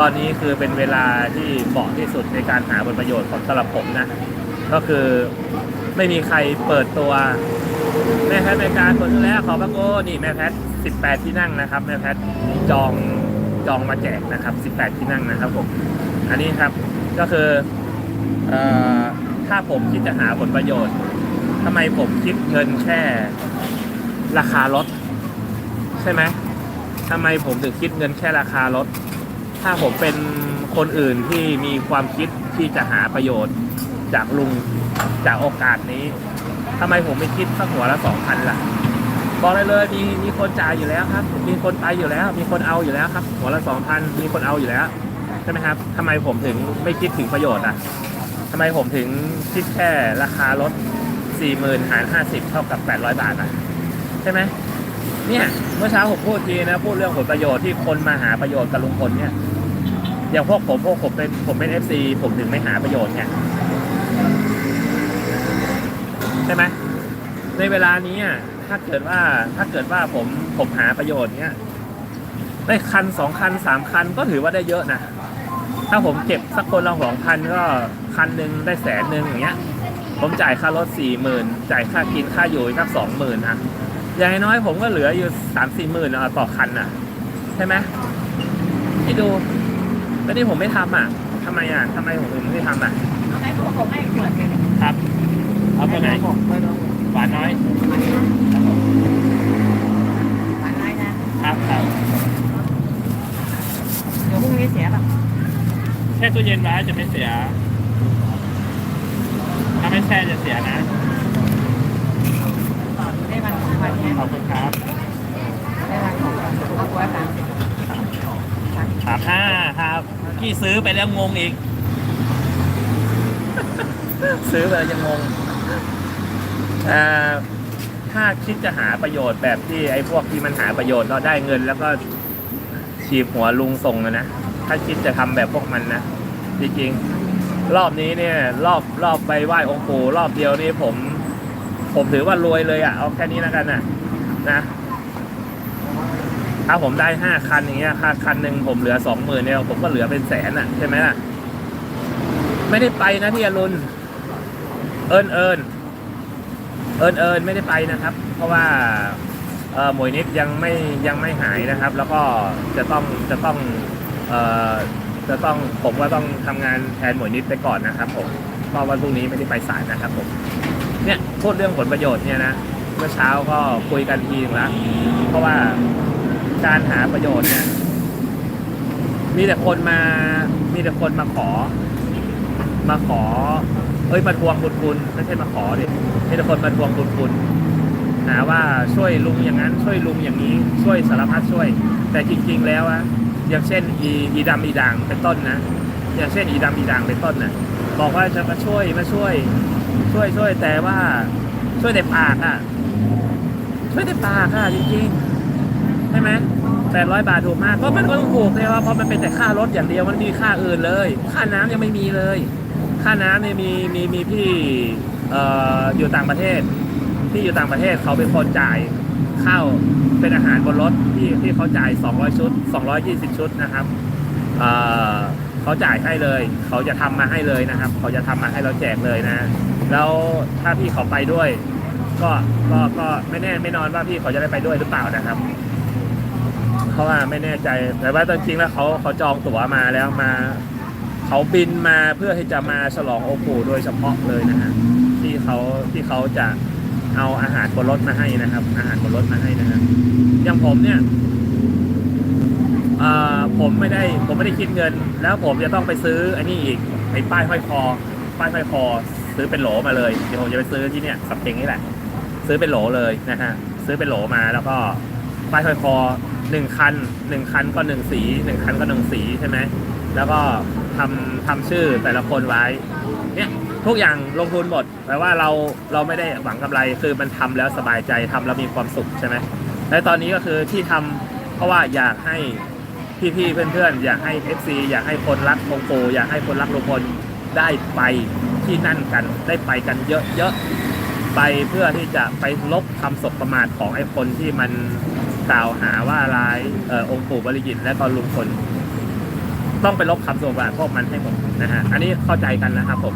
ตอนนี้คือเป็นเวลาที่เหมาะที่สุดในการหาผลประโยชน์ของสำหรับผมนะ ก็คือไม่มีใครเปิดตัว แม่แพทย์รายการคนที่แล้วขอพระโกนี่แม่แพทย์18 ที่นั่งนะครับ แม่แพทย์จองจองมาแจกนะครับ 18 ที่นั่งนะครับผมอันนี้ครับก็คือเอ่อถ้าผมคิดจะหาผลประโยชน์ทำไมผมคิดเงินแค่ราคารถ ใช่ไหมทำไมผมถึงคิดเงินแค่ราคารถ ถ้าผมเป็นคนอื่นที่มีความคิดที่จะหาประโยชน์จากลุงจากโอกาสนี้ทำไมผมไม่คิดสักหัวละสองพันล่ะ บอกเลยเลยมีมีคนจ่ายอยู่แล้วครับ มีคนไปอยู่แล้ว มีคนเอาอยู่แล้วครับ หัวละสองพันมีคนเอาอยู่แล้วใช่ไหมครับทำไมผมถึงไม่คิดถึงประโยชน์อะทำไมผมถึงคิดแค่ราคารถสี่หมื่นหารห้าสิบเท่ากับแปดร้อยบาทอะใช่ไหม เนี่ยเมื่อเช้าผมพูดทีนะพูดเรื่องผลประโยชน์ที่คนมาหาประโยชน์กับลุงพลเนี่ยอย่างพวกผมพวกผมเป็นผมเป็นเอฟซีผมถึงไม่หาประโยชน์ไงใช่ไหมในเวลานี้อะถ้าเกิดว่าถ้าเกิดว่าผมผมหาประโยชน์เนี้ยได้คันสองคันสามคันก็ถือว่าได้เยอะนะถ้าผมเก็บสักคนละสองพันก็คันหนึ่งได้แสนหนึ่งอย่างเงี้ย ผมจ่ายค่ารถสี่หมื่นจ่ายค่ากินค่าอยู่สักสองหมื่นอะ อย่างน้อยผมก็เหลืออยู่สามสี่หมื่นต่อคันอะ ใช่ไหมให้ดูแล้วที่ผมไม่ทำอะทำไมอะทำไมผมถึงไม่ทำอะให้พวกผมให้ขวดเลยครับเอาตัวไหนไม่ต้องหวานน้อยหวานน้อยนะครับครับเดี๋ยวพรุ่งนี้เสียแบบแช่ตู้เย็นไว้จะไม่เสีย ถ้าไม่แช่จะเสียนะต่อได้ วันนี้ขอบคุณครับได้วันสองวันเอาขวสามสิบสามห้าครับพี่ซื้อไปแล้วงงอีก ซื้อไปแล้วยังงงอ่าถ้าคิดจะหาประโยชน์แบบที่ไอ้พวกที่มันหาประโยชน์เราได้เงิน แล้วก็ฉีบหัวลุงส่งอะนะถ้าคิดจะทำแบบพวกมันนะจริงๆรอบนี้เนี่ย รอบรอบไปไหว้องค์ปู่รอบเดียวนี่ผม ผมถือว่ารวยเลยอะ่ะ เอาแค่นี้แล้วกันนะนะ ถ้าผมได้ห้าคันอย่างเงี้ยค่าคันหนึ่งผมเหลือสองหมื่นเนี่ยผมก็เหลือเป็นแสนอะใช่ไหมล่ะ ไม่ได้ไปนะที่อรุณเอิญเอิญเอิญเอิญไม่ได้ไปนะครับ เพราะว่าเออหมวยนิดยังไม่ยังไม่หายนะครับ แล้วก็จะต้องจะต้องเออจะต้องผมก็ต้องทำงานแทนหมวยนิดไปก่อนนะครับผมเพราะวันพรุ่งนี้ไม่ได้ไปศาลนะครับผม เนี่ยพูดเรื่องผลประโยชน์เนี่ยนะเมื่อเช้าก็คุยกันทีนึงล้วเพราะว่าการหาประโยชน์เนี่ย มีแต่คนมา มีแต่คนมาขอ มาขอ เอ้ยมาทวงบุญคุณไม่ใช่มาขอดิมีแต่คนมาทวงบุญคุณหาว่าช่วยลุงอย่างนั้น ช่วยลุงอย่างนี้ ช่วยสารพัดช่วย แต่จริง ๆ แล้วอะอย่างเช่นอีอีดำอีด่างเป็นต้นนะอย่างเช่นอีดำอีด่างเป็นต้นนะบอกว่าจะมาช่วยมาช่วย ช่วยช่วยแต่ว่า ช่วยแต่ปากอะ ช่วยแต่ปากอะจริงๆใช่ไหมแปดร้อยบาทถูกมากก็มันก็ต้องถูกเลยว่าเพราะมันเป็นแต่ค่ารถอย่างเดียวมันมีค่าอื่นเลย ค่าน้ำยังไม่มีเลย ค่าน้ำเนี่ยมีมีมีพี่เอ่ออยู่ต่างประเทศที่อยู่ต่างประเทศเขาเป็นคนจ่ายข้าวเป็นอาหารบนรถที่ที่เขาจ่าย 200 ชุด 220 ชุดนะครับเอ่อ เขาจ่ายให้เลย เขาจะทำมาให้เลยนะครับ เขาจะทำมาให้เราแจกเลยนะ แล้วถ้าพี่เขาไปด้วย ก็ก็ก็ไม่แน่ไม่นอนว่าพี่เขาจะได้ไปด้วยหรือเปล่านะครับเพราะว่าไม่แน่ใจแต่ว่าตอนจริงแล้วเขาเขาจองตั๋วมาแล้วมาเขาบินมาเพื่อที่จะมาฉลองโอปูโดยเฉพาะเลยนะฮะที่เขาที่เขาจะเอาอาหารบนรถมาให้นะครับ อาหารบนรถมาให้นะฮะอย่างผมเนี่ย ผมไม่ได้ผมไม่ได้คิดเงิน แล้วผมจะต้องไปซื้ออันนี้อีกไอ้ป้ายห้อยคอ ป้ายห้อยคอ ซื้อเป็นโหลมาเลยเดี๋ยวผมจะไปซื้อที่เนี่ยสับเพลงนี่แหละ ซื้อเป็นโหลเลยนะฮะซื้อเป็นโหลมาแล้วก็ป้ายห้อยคอหนึ่งคันหนึ่งคันก็หนึ่งสีหนึ่งคันก็หนึ่งสีใช่ไหมแล้วก็ทำทำชื่อแต่ละคนไว้เนี่ยทุกอย่างลงทุนหมดแปลว่าเราเราไม่ได้หวังกำไรคือมันทำแล้วสบายใจทำแล้วมีความสุขใช่ไหมและตอนนี้ก็คือที่ทำเพราะว่าอยากให้ พี่ๆเพื่อนๆ อยากให้ FC อยากให้คนรักองค์ปู่อยากให้คนรักลุงพลได้ไปที่นั่นกันได้ไปกันเยอะๆไปเพื่อที่จะไปลบคำสบประมาทของไอ้คนที่มันกล่าวหาว่าร้ายเออองค์ปู่บริจิตและก็ลุงพลต้องไปลบคำสมบัติพวกมันให้หมดนะฮะอันนี้เข้าใจกันนะครับผม